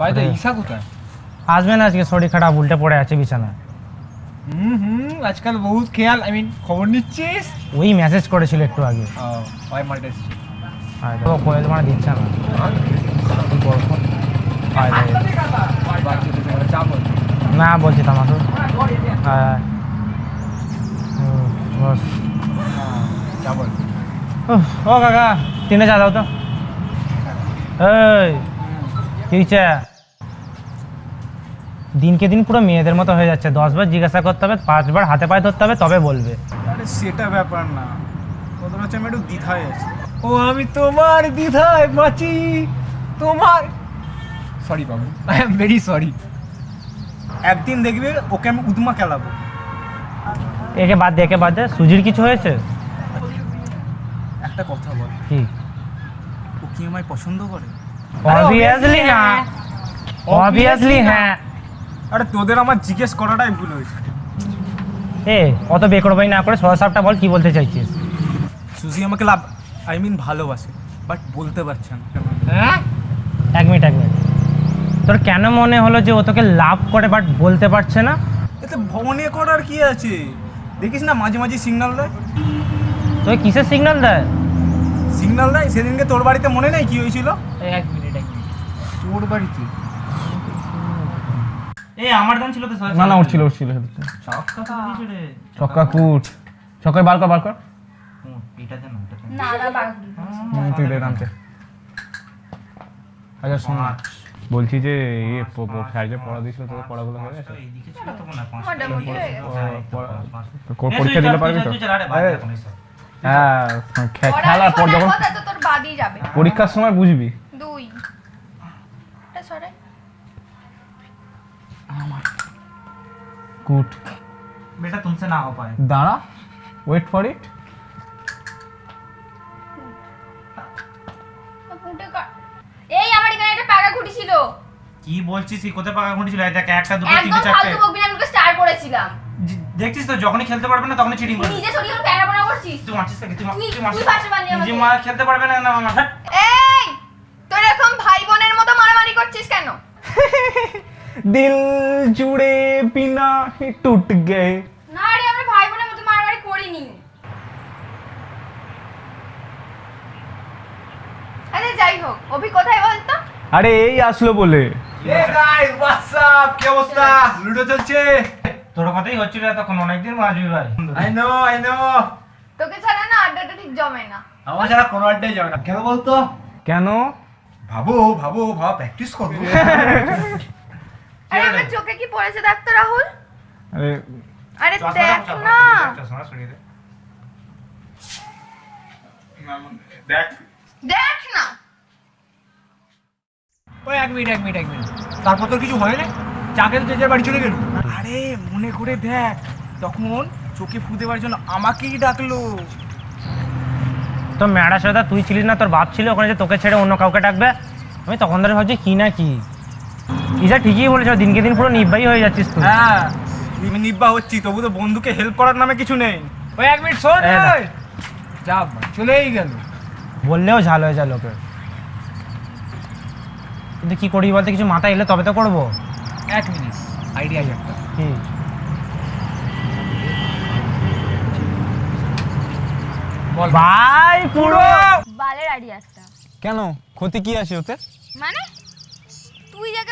বাড়িতে বাপরে। ঈশা কোথায়? আসবে না আজকে শরীর খারাপ উল্টে পড়ে আছে বিছানায়। হুম হুম আজকাল বহুত খেয়াল আই মিন খবর নিচ্ছিস? ওই মেসেজ করেছিল একটু আগে। ও ওই মার্ট এসছে। আর তো কোয়েল মানে দিচ্ছে না। চাপ না বলছি তোমাকে হ্যাঁ। বস। হ্যাঁ, ও কাকা তিনে চা দাও তো। এই। কি হয়েছে? দিনকে দিন পুরো মেয়েদের মতো হয়ে যাচ্ছে। দশবার জিজ্ঞাসা করতে হবে পাঁচবার হাতে পায়ে ধরতে হবে তবে বলবে। আরে সেটা ব্যাপার না। প্রথম হচ্ছে আমি একটু দ্বিধায় আছি। ও আমি তোমার দ্বিধায় বাঁচি। তোমার sorry Babu. I am very sorry একদিন দেখবে ওকে আমি উদমা খেলাবো। একে বাদ দে একে বাদ দে। সুজির কিছু হয়েছে? একটা কথা বল। কি? ও কি আমায় পছন্দ করে? অবভিয়াসলি না। অবভিয়াসলি হ্যাঁ। আরে তোদের আমার জিজ্ঞেস করাটাই ভুল হয়েছে। এ অত বেকরবাই না করে সোজা সাপটা বল কি বলতে চাইছিস? সুজি আমাকে লাভ আই মিন ভালোবাসে বাট বলতে পারছে না। হ্যাঁ? এক মিনিট এক মিনিট। তোর কেন মনে হলো যে ও তোকে লাভ করে বাট বলতে পারছে না? এতে ভবনে করার কি আছে? দেখিস না মাঝে মাঝে সিগন্যাল দেয়? তোকে কিসের সিগন্যাল দেয়? সিগন্যাল দেয়? সেদিনকে তোর বাড়িতে মনে নেই কি হয়েছিল? এক এক মিনিট। তোর বাড়িতে এ আমার গান ছিল তো না না উঠছিল উঠছিল ছক্কা কুট। ছক্কায় বার কর বার কর। না না বাকি হুম, তুই দে নামতে আচ্ছা শোন বলছি যে ইয়ে প- স্যার যে পড়া দিয়েছিল তোদের পড়াগুলো হয়ে গেছে? হয়ে পরীক্ষা দিতে পারবি তো? হ্যাঁ খেলার পর যখন কথা তো তোর বাদই যাবে। পরীক্ষার সময় বুঝবি দুই এটা সরে গুড বেটা তুমসে না পায় দাঁড়া ওয়েট ফর ইট। এই আমার এখানে একটা পাকা ঘুটি ছিল। কি বলছিস? কি কোথায় পাকা ঘুটি ছিল? এই দেখ একটা দুটো একদম তিনটে চারটে। ফালতু বকবি না, আমি স্টার করেছিলাম। দেখছিস তো যখনই খেলতে পারবে না তখনই চিটিং তুই করবে। নিজে ওর প্যারা বানা করছিস। তুই মারছিস নাকি তুই মা- তুই- মারছিস নিজে আমাকে। মা খেলতে পারবে না না মামা হ্যাঁ এই তোর এরকম ভাই বোনের মতো মারামারি করছিস কেন দিল জুড়ে বিনা হি টুট গে না রে আমরা ভাই বোনের মতো মারামারি করিনি। আরে যাই হোক অভি কোথায় বলতো? আরে এই আসলো বলে। এ গাইস হোয়াটসঅ্যাপ কি অবস্থা? লুডো চলছে? তোর কথাই হচ্ছিল তখন অনেকদিন মারবি ভাই। আই নো আই নো তোকে ছাড়া না আড্ডাটা ঠিক জমে না। আমার ছাড়া কোনো আড্ডাই যাবে না। কেন বলতো? কেন? ভাবো ভাবো ভাবা প্র্যাকটিস করব আরে আমার চোখে কি পড়েছে দেখ তো রাহুল? আরে আরে দেখ না। দেখ। দেখ না। ওই এক মিনিট এক মিনিট এক মিনিট। তারপর তোর কিছু হয় না চাকে তো যে বাড়ি চলে গেল। আরে মনে করে দেখ তখন চোখে ফু দেওয়ার জন্য আমাকেই ডাকলো। তো ম্যাডার সাথে তুই ছিলিস না তোর বাপ ছিল ওখানে যে তোকে ছেড়ে অন্য কাউকে ডাকবে? আমি তখন ধরে ভাবছি কি না কি। ইসা ঠিকই বলেছ দিনকে দিন পুরো নির্বাহী হয়ে যাচ্ছিস তুই। হ্যাঁ আমি নিব্বা হচ্ছি তবু তো বন্ধুকে হেল্প করার নামে কিছু নেই। ওই এক মিনিট শোন ওই। যা বাবা, চলেই গেল। বললেও ঝাল হয়ে যায় লোকের। কিন্তু কি করি বলতে কিছু মাথায় এলে তবে তো করব। এক মিনিট আইডিয়া একটা। কি? বল। ভাই পুরো! বালের আইডিয়াটা কেন? ক্ষতি কি আছে ওতে? মানে?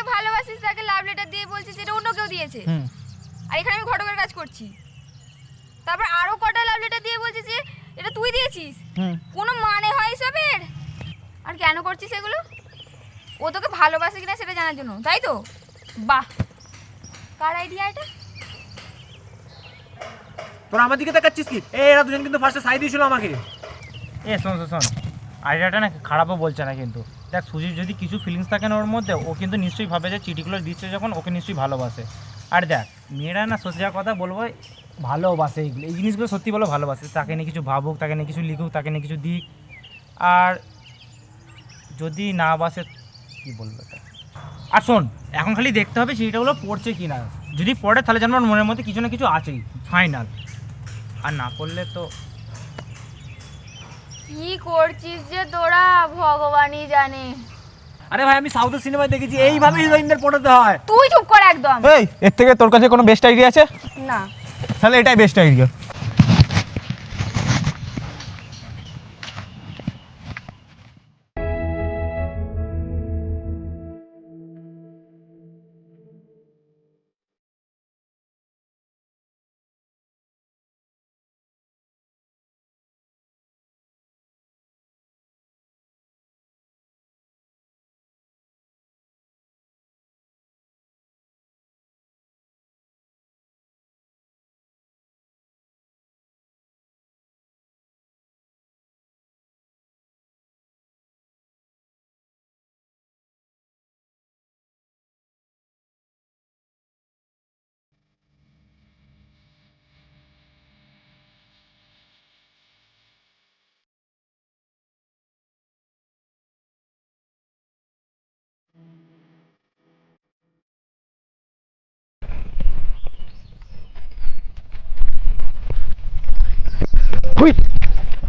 যাকে ভালোবাসিস তাকে লাভ লেটার দিয়ে বলছিস এটা অন্য কেউ দিয়েছে। আর এখানে আমি ঘটকের কাজ করছি। তারপর আরও কটা লাভ লেটার দিয়ে বলছিস যে এটা তুই দিয়েছিস? হুম। কোনো মানে হয় এসবের? আর কেন করছিস এগুলো? ও তোকে ভালোবাসে কিনা সেটা জানার জন্য তাই তো? বাহ। কার আইডিয়া এটা? তোরা আমার দিকে দেখাচ্ছিস কি? এই এরা দুজন কিন্তু ফার্স্টে সাই দিয়েছিল আমাকে। এ শোন শোন, শোন। আইডিয়াটা না খারাপও বলছে না কিন্তু। দেখ সুজির যদি কিছু ফিলিংস থাকে না ওর মধ্যে, ও কিন্তু নিশ্চয়ই ভাবে যে চিঠিগুলো দিচ্ছে যখন ওকে নিশ্চয়ই ভালোবাসে। আর দেখ, মেয়েরা না সোজা কথা বলব, ভালোবাসে এইগুলো। এই জিনিসগুলো সত্যি বলো ভালোবাসে। তাকে নিয়ে কিছু ভাবুক, তাকে নিয়ে কিছু লিখুক, তাকে নিয়ে কিছু দিক। আর যদি না বাসে, কী বলব আর শোন, এখন খালি দেখতে হবে চিঠিটাগুলো পড়ছে কি না যদি পড়ে তাহলে যেন মনের মধ্যে কিছু না কিছু আছেই ফাইনাল আর না পড়লে তো কি করছিস যে তোরা? ভগবানই জানে। আরে ভাই আমি সাউথের সিনেমায় দেখেছি এইভাবে হিরোইনদের পটাতে হয়। তুই চুপ কর একদম। এই এর থেকে তোর কাছে কোনো বেস্ট আইডিয়া আছে? না। তাহলে এটাই বেস্ট আইডিয়া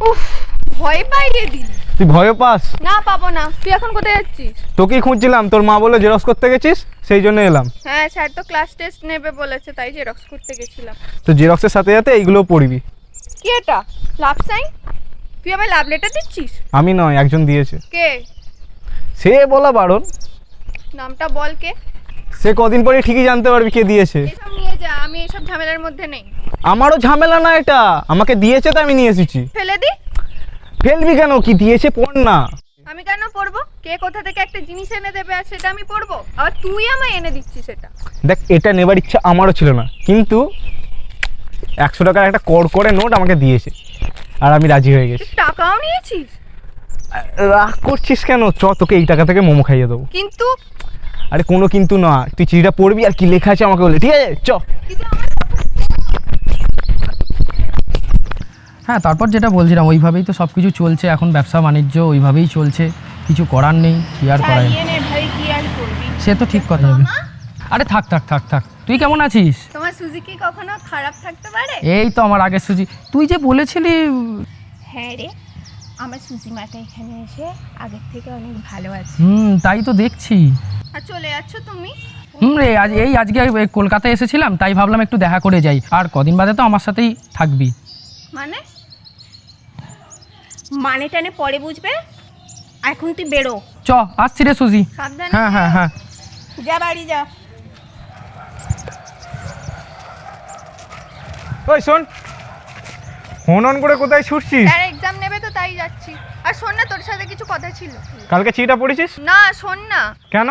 উফ ভয় পাইয়ে দিল তুই ভয় পাস? না পাবো না। তুই এখন কোথায় যাচ্ছিস? তোকেই খুঁজছিলাম। তোর মা বলে জেরক্স করতে গেছিস সেই জন্য এলাম। হ্যাঁ স্যার তো ক্লাস টেস্ট নেবে বলেছে তাই জেরক্স করতে গেছিলাম। তো জেরক্সের সাথে সাথে এইগুলোও পড়বি। কি এটা? লাভ সাইন তুই আবার লাভ লেটার দিচ্ছিস? আমি নয় একজন দিয়েছে। কে? সে বলা বারণ। নামটা বল কে? সে কদিন পরে ঠিকই জানতে পারবি কে দিয়েছে। এসব নিয়ে যা আমি এসব ঝামেলার মধ্যে নেই। আমারও ঝামেলা না এটা। আমাকে দিয়েছে তো আমি নিয়ে এসেছি। ফেলে দি। ফেলবি কেন? কি দিয়েছে পড় না। আমি কেন পড়ব? কে কোথা থেকে একটা জিনিস এনে দেবে আর সেটা আমি পড়ব? আবার তুই আমায় এনে দিচ্ছিস সেটা দেখ এটা নেবার ইচ্ছা আমারও ছিল না। কিন্তু একশো টাকার একটা কর করে নোট আমাকে দিয়েছে। আর আমি রাজি হয়ে গেছি। তুই টাকাও নিয়েছিস? রাগ করছিস কেন? চ তোকে এই টাকা থেকে মোমো খাইয়ে দেবো। কিন্তু আরে কোনো কিন্তু না তুই চিঠিটা পড়বি আর কি লেখা আছে আমাকে বলে ঠিক আছে? চ। হ্যাঁ তারপর যেটা বলছিলাম ওইভাবেই তো সব কিছু চলছে এখন ব্যবসা বাণিজ্য ওইভাবেই চলছে কিছু করার নেই কি আর করার? খাইয়ে নে ভাই কি আর করবি? সে তো ঠিক কথা আরে থাক থাক থাক থাক। তুই কেমন আছিস? তোমার সুজুকি কখনো খারাপ থাকতে পারে? এই তো আমার আগের সুজি। তুই যে বলেছিলি হ্যাঁ রে আমার সুজিমাটা এখানে এসে আগের থেকে অনেক ভালো আছে। হুম তাই তো দেখছি। আর চলে যাচ্ছ তুমি? হুম রে আজ এই আজকে কলকাতায় এসেছিলাম তাই ভাবলাম একটু দেখা করে যাই। আর কদিন বাদে তো আমার সাথেই থাকবি। মানে? মানে টানে পরে বুঝবে? এখন তুই বেরো। চ আসছি রে সুজি। হ্যাঁ হ্যাঁ হ্যাঁ। যা বাড়ি যা। ওই শোন ফোন করে কোথায় ছুটছিস? তার এক্সাম নেবে তো তাই যাচ্ছি। আর শোন না তোর সাথে কিছু কথা ছিল। কালকে চিঠিটা পড়েছিস? না শোন না। কেন?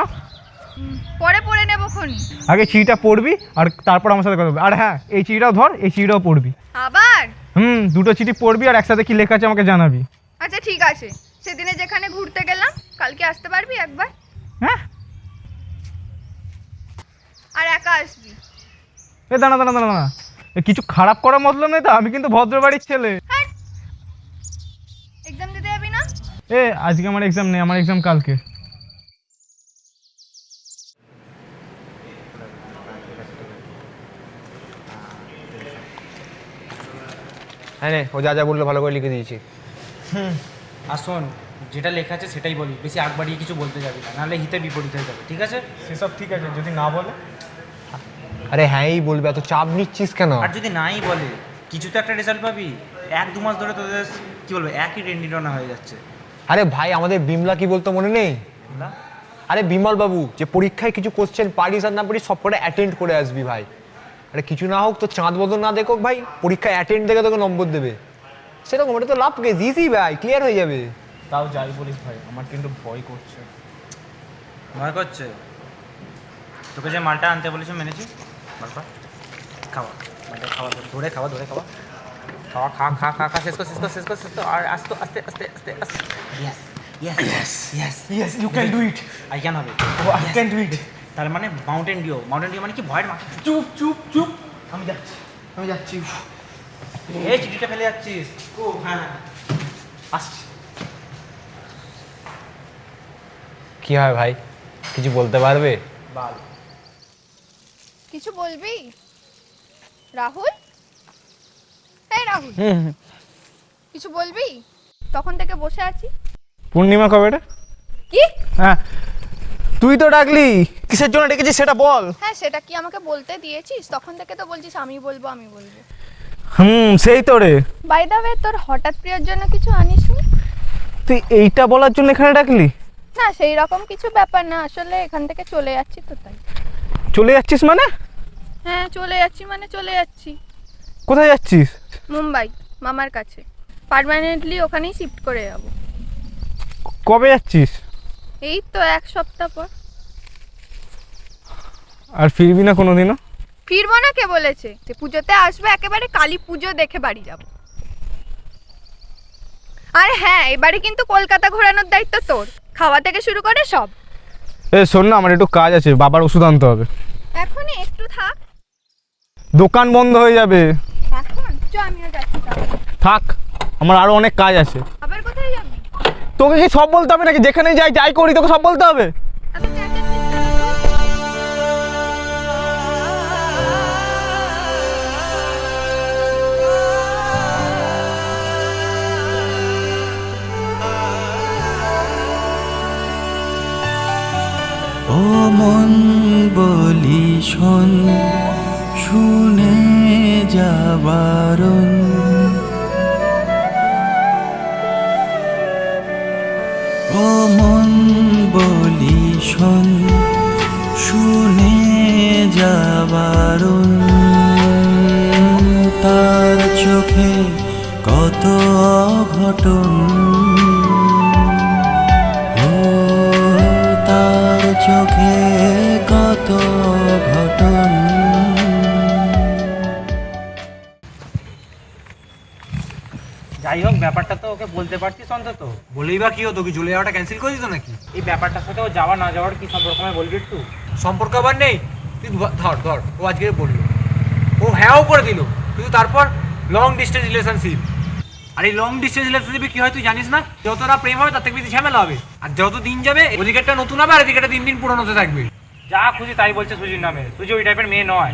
পরে পড়ে নেব খন। আগে চিঠিটা পড়বি আর তারপর আমার সাথে কথা বলবি। আর হ্যাঁ এই চিঠিটাও ধর এই চিঠিটাও পড়বি। আবার? হুম দুটো চিঠি পড়বি আর একসাথে কি লেখা আছে আমাকে জানাবি। আচ্ছা ঠিক আছে। সেদিনে যেখানে ঘুরতে গেলাম কালকে আসতে পারবি একবার? হ্যাঁ? আর একা আসবি? এ দাঁড়া দাঁড়া দাঁড়া দাঁড়া। কিছু খারাপ করার মতলব নেই তো? আমি কিন্তু ভদ্র বাড়ির ছেলে এক্সাম দিতে যাবি না? এ আজকে আমার এক্সাম নেই আমার এক্সাম কালকে। হ্যাঁ রে ও যা যা বলল ভালো করে লিখে দিয়েছি। আর শোন যেটা লেখা আছে সেটাই বলি বেশি আগ বাড়িয়ে কিছু বলতে যাবি না নাহলে হিতে বিপরীত হয়ে যাবে ঠিক আছে? সেসব ঠিক আছে যদি না বলে। আরে হ্যাঁই বলবে এত চাপ নিচ্ছিস কেন? আর যদি নাই বলে কিছু তো একটা রেজাল্ট পাবি এক দু মাস ধরে তোদের কি বলব একই রেন্ডিডনা হয়ে যাচ্ছে। আরে ভাই আমাদের বিমলা কি বলতো মনে নেই? না আরে বিমল বাবু যে পরীক্ষায় কিছু কোশ্চেন পারিস আর না পারিস সব করে অ্যাটেন্ড করে আসবি ভাই। আরে কিছু না হোক তো চাঁদ বদল না দেখো ভাই পরীক্ষায় অ্যাটেন্ড দেখে তোকে নম্বর দেবে। সেরকম এটা তো লাভ কেস ইজি ভাই ক্লিয়ার হয়ে যাবে। তাও যাই বলিস ভাই আমার কিন্তু ভয় করছে। ভয় করছে? তোকে যে মালটা আনতে বলেছি মেনেছিস? মালটা খাওয়া মালটা খাওয়া ধরে খাওয়া ধরে খাওয়া। খাওয়া খা খা খা খা শেষ কর শেষ কর শেষ কর শেষ কর। আর আস্তে আস্তে আস্তে আস্তে আস্তে। Yes yes yes yes you can do it I can হবে ও আই ক্যান ডু ইট তার মানে মাউন্টেন ডিও মাউন্টেন ডিও মানে কি? ভয়ের মাথা। চুপ চুপ চুপ। আমি যাচ্ছি আমি যাচ্ছি। এই চিঠিটা ফেলে যাচ্ছিস? ও হ্যাঁ আসছি। কি হয় ভাই? কিছু বলতে পারবে? বল। কিছু বলবি? রাহুল? এই রাহুল কিছু বলবি? তখন থেকে বসে আছি। পূর্ণিমা কবে রে কি? হ্যাঁ। তুই তো ডাকলি। কিসের জন্য ডেকেছিস সেটা বল। হ্যাঁ সেটা কি আমাকে বলতে দিয়েছিস? তখন থেকে তো বলছিস আমি বলব আমি বলব। হুম সেই তো রে। বাই দা ওয়ে তোর হঠাৎ প্রিয়র জন্য কিছু আনিসনি তুই এইটা বলার জন্য এখানে ডাকলি? না সেই রকম কিছু ব্যাপার না। আসলে এখান থেকে চলে যাচ্ছি তো তাই। চলে যাচ্ছিস মানে? হ্যাঁ চলে যাচ্ছি মানে চলে যাচ্ছি। কোথায় যাচ্ছিস? মুম্বাই মামার কাছে। পার্মানেন্টলি ওখানেই শিফট করে যাব। কবে যাচ্ছিস? এই তো এক সপ্তাহ পর। আর ফিরবি না কোনোদিনও? ফিরবো না কে বলেছে? যে পুজোতে আসবে একেবারে কালী পুজো দেখে বাড়ি যাব। আর হ্যাঁ এবারে কিন্তু কলকাতা ঘোরানোর দায়িত্ব তোর। খাওয়া থেকে শুরু করে সব। এ শোন না আমার একটু কাজ আছে বাবার ওষুধ আনতে হবে। এখনই একটু থাক। দোকান বন্ধ হয়ে যাবে। এখন? চ আমিও যাচ্ছি তাহলে। থাক আমার আরও অনেক কাজ আছে। তোকে কি সব বলতে হবে নাকি? যেখানে যাই যাই করি, তোকে সব বলতে হবে? মন বলি শোন, শুনে যাবারণ ও মন বলি শোন শুনে যাবার তার চোখে কত অঘটন। ও তার চোখে কত ব্যাপারটা তো ওকে বলতে পারছিস অন্তত। বলেই বা কি হতো? কি চলে যাওয়াটা ক্যান্সেল করে দিত নাকি? এই ব্যাপারটার সাথে ও যাওয়া না যাওয়ার কি সম্পর্ক আমায় বলবি একটু? সম্পর্ক আবার নেই? তুই ধর ধর ও আজকে বলল। ও হ্যাঁও করে দিল। কিন্তু তারপর লং ডিস্টেন্স রিলেশনশিপ আর এই লং ডিস্টেন্স রিলেশনশিপে কি হয় তুই জানিস না? যতটা প্রেম হবে তার থেকে বেশি ঝামেলা হবে। আর যত দিন যাবে ওদিকেরটা নতুন হবে আর এদিকেটা দিন দিন পুরনো হতে থাকবে। যা খুশি তাই বলছে সুজির নামে। সুজি ওই টাইপের মেয়ে নয়।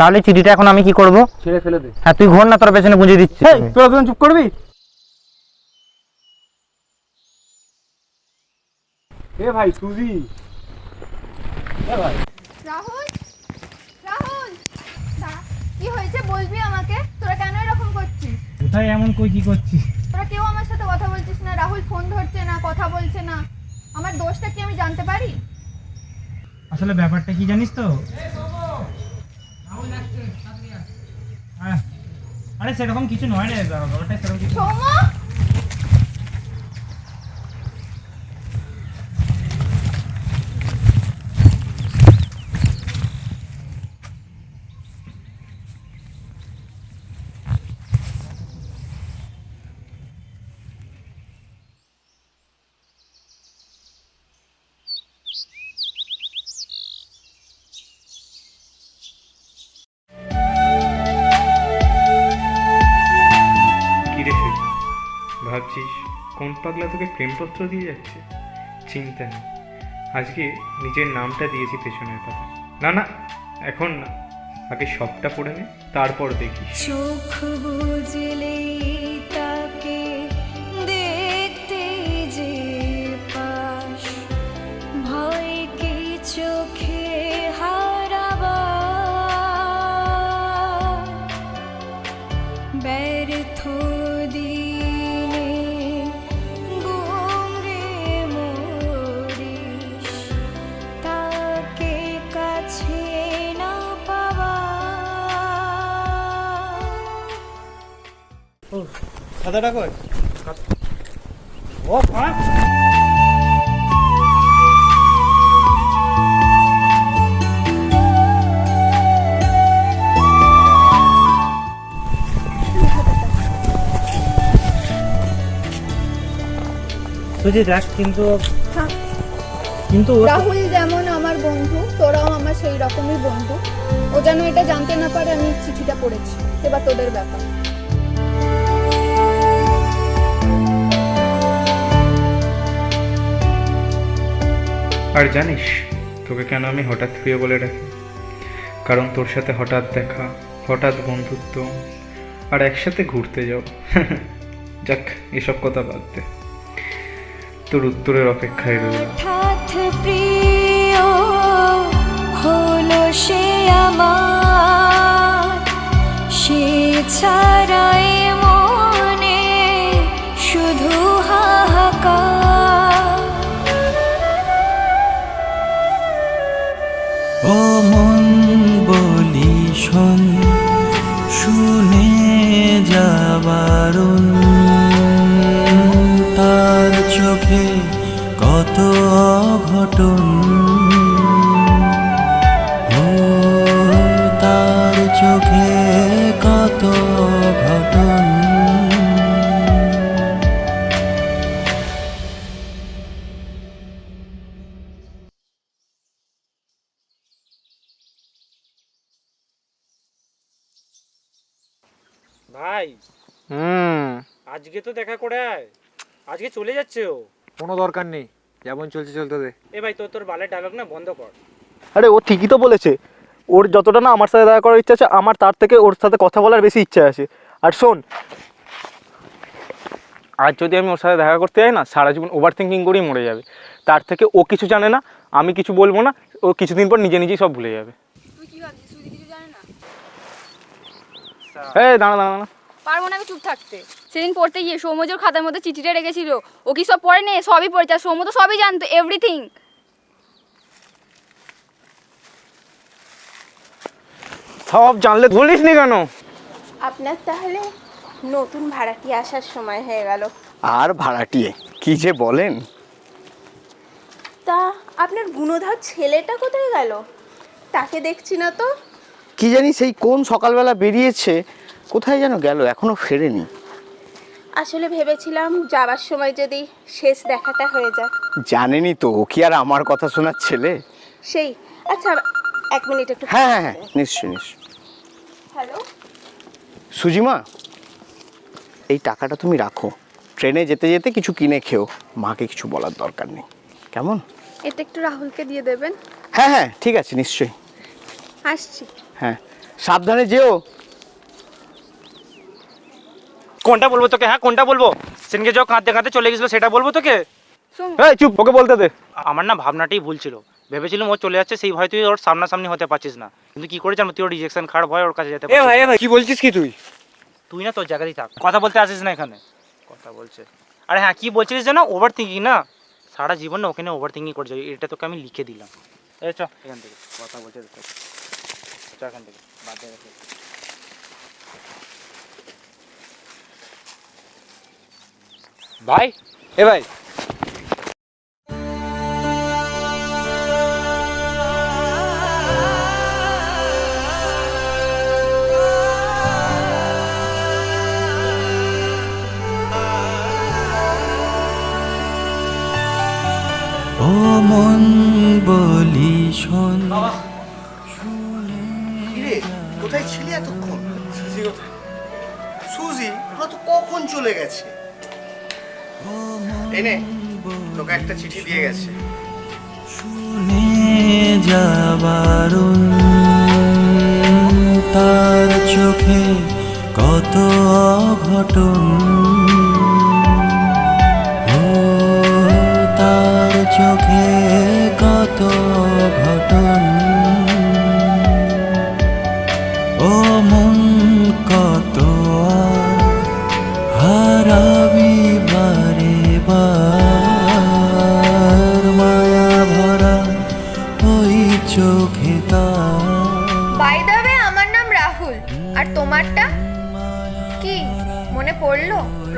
তাহলে চিঠিটা এখন আমি কি করব? ছেড়ে ফেলে দে। হ্যাঁ তুই ঘোর না তোর পেছনে বুঝিয়ে দিচ্ছি এই তোরা দুজন চুপ করবি? এ ভাই সুজি। রাহুল রাহুল। কি হয়েছে বলবি আমাকে? তোরা কেন এরকম করছিস? কোথায় এমন কই কি করছিস তোরা কেউ আমার সাথে কথা বলছিস না রাহুল ফোন ধরছে না কথা বলছে না। আমার দোষটা কি আমি জানতে পারি? আসলে ব্যাপারটা কি জানিস তো? আরে সেরকম কিছু নয় রে ব্যাপারটা সেরকম কিছু পাগলা তোকে প্রেমপত্র দিয়ে যাচ্ছে। চিন্তা নেই। আজকে নিজের নামটা দিয়েছি পেছনের পাতা না না, এখন না। আগে সবটা পড়ে নে, তারপর দেখি। চোখ খাতাটা কই? ও কিন্তু কিন্তু রাহুল যেমন আমার বন্ধু তোরাও আমার সেই রকমই বন্ধু। ও যেন এটা জানতে না পারে আমি চিঠিটা পড়েছি। এবার তোদের ব্যাপার। আর জানিস, তোকে কেন আমি হঠাৎ প্রিয় বলে ডাকি? কারণ তোর সাথে হঠাৎ দেখা, হঠাৎ বন্ধুত্ব, আর একসাথে ঘুরতে যাও যাক, এসব কথা বাদ দে। তোর উত্তরের অপেক্ষায় আমার, সে ছাড়াই ভাই। হুম। আজকে তো দেখা করে আয়। আজকে চলে যাচ্ছে ও। কোনো দরকার নেই। যেমন চলছে চলতে দে। এ ভাই তোর তোর বালের ডায়লগ না বন্ধ কর। আরে ও ঠিকই তো বলেছে। ওর যতটা না আমার সাথে দেখা করার ইচ্ছা আছে আমার তার থেকে ওর সাথে কথা বলার বেশি ইচ্ছা আছে। আর শোন। আজ যদি আমি ওর সাথে দেখা করতে যাই না সারা জীবন ওভার থিঙ্কিং করেই মরে যাবে। তার থেকে ও কিছু জানে না আমি কিছু বলব না ও কিছুদিন পর নিজে নিজেই সব ভুলে যাবে তুই কি ভাবছিস সুজি কিছু জানে না এই দাঁড়া দাঁড়া দাঁড়া। পারব না আমি চুপ থাকতে। সেদিন পড়তে গিয়ে সৌম্যজোর খাতার মধ্যে চিঠিটা রেখেছিল ও কি সব পড়ে নে? সবই পড়েছে। আর সৌম্য তো সবই জানতো এভরিথিং সব জানলে বলিস নি কেন? আপনার তাহলে নতুন ভাড়াটি আসার সময় হয়ে গেল। আর ভাড়াটিয়ে? কি যে বলেন? তা আপনার গুণধর ছেলেটা কোথায় গেল? তাকে দেখছি না তো? কি জানি সেই কোন সকালবেলা বেরিয়েছে কোথায় যেন গেল এখনও ফেরেনি। আসলে ভেবেছিলাম যাবার সময় যদি শেষ দেখাটা হয়ে যায়। জানেনি তো ও কি আর আমার কথা শোনার ছেলে? সেই আচ্ছা এক মিনিট একটু হ্যাঁ হ্যাঁ হ্যাঁ নিশ্চয়ই নিশ্চয়ই। হ্যালো? সুজিমা এই টাকাটা তুমি রাখো। ট্রেনে যেতে যেতে কিছু কিনে খেও মাকে কিছু বলার দরকার নেই। কেমন? এটা একটু রাহুলকে দিয়ে দেবেন। হ্যাঁ হ্যাঁ ঠিক আছে নিশ্চয়ই। আসছি। হ্যাঁ সাবধানে যেও। কোনটা বলব তোকে? হ্যাঁ কোনটা বলব? সেদিনকে যখন কাঁদতে কাঁদতে চলে গেছিল সেটা বলব তোকে? এই চুপ ওকে বলতে দে। আমার না ভাবনাটাই ভুল ছিল। ভেবেছিলাম ও চলে যাচ্ছে সেই ভয় তুই ওর সামনাসামনি হতে পারছিস না। কিন্তু কি করে জানো? তুই ওর রিজেকশন খারাপ ভয় ওর কাছে যেতে এ ভাই এ ভাই কি বলছিস কি তুই? তুই না তোর জায়গাতেই থাক। কথা বলতে আসিস না এখানে। কথা বলছে। আরে হ্যাঁ কি বলছিলিস যেন? ওভার থিঙ্কিং না? সারা জীবন না ওখানে ওভার থিঙ্কিং করে যাবি এটা তোকে আমি লিখে দিলাম। এই চ এখান থেকে। কথা বলছে। চ এখান থেকে। বাদে রেখে। ভাই? এ ভাই একটা চিঠি দিয়ে গেছে। শুনে যাবারুন তার চোখে কত অঘটন। তার চোখে কত ঘটন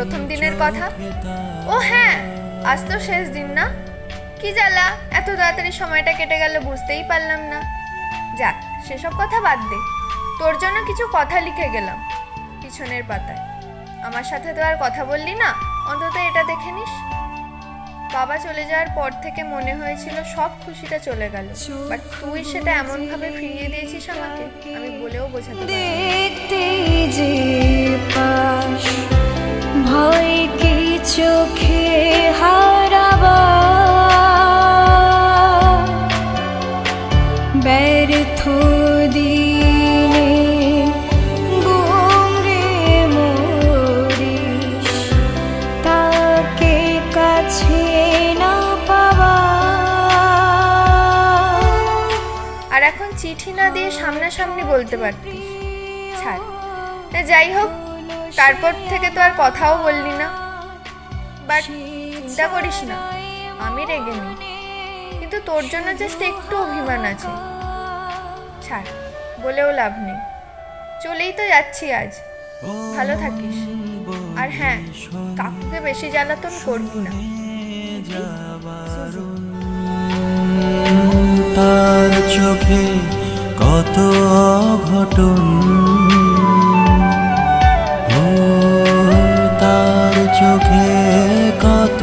প্রথম দিনের কথা? ও হ্যাঁ আজ তো শেষ দিন না। কি জ্বালা, এত তাড়াতাড়ি সময়টা কেটে গেল, বুঝতেই পারলাম না। যাক, সেসব কথা বাদ দে। তোর জন্য কিছু কথা লিখে গেলাম, পিছনের পাতায়। আমার সাথে তো আর কথা বললি না, অন্তত এটা দেখে নিস। বাবা চলে যাওয়ার পর থেকে মনে হয়েছিল সব খুশিটা চলে গেল, বাট তুই সেটা এমন ভাবে ফিরিয়ে দিয়েছিস আমাকে, আমি বলেও বোঝাতে দেখতে ভয় চোখে হারাবা? ব্যর্থ দিনে গুমরে মরিস, তাকে কাছে না পাওয়া। আর এখন চিঠি না দিয়ে সামনাসামনি বলতে পারতি ছাড়। যাই হোক তারপর থেকে তো আর কথাও বললি না। বাট চিন্তা করিস না, আমি রেগে নি কিন্তু তোর জন্য জাস্ট একটু অভিমান আছে। ছাড়, বলেও লাভ নেই। চলেই তো যাচ্ছি আজ। ভালো থাকিস। আর হ্যাঁ কাকুকে বেশি জ্বালাতন করবি না। তার চোখে কত অঘটন। চোখে কত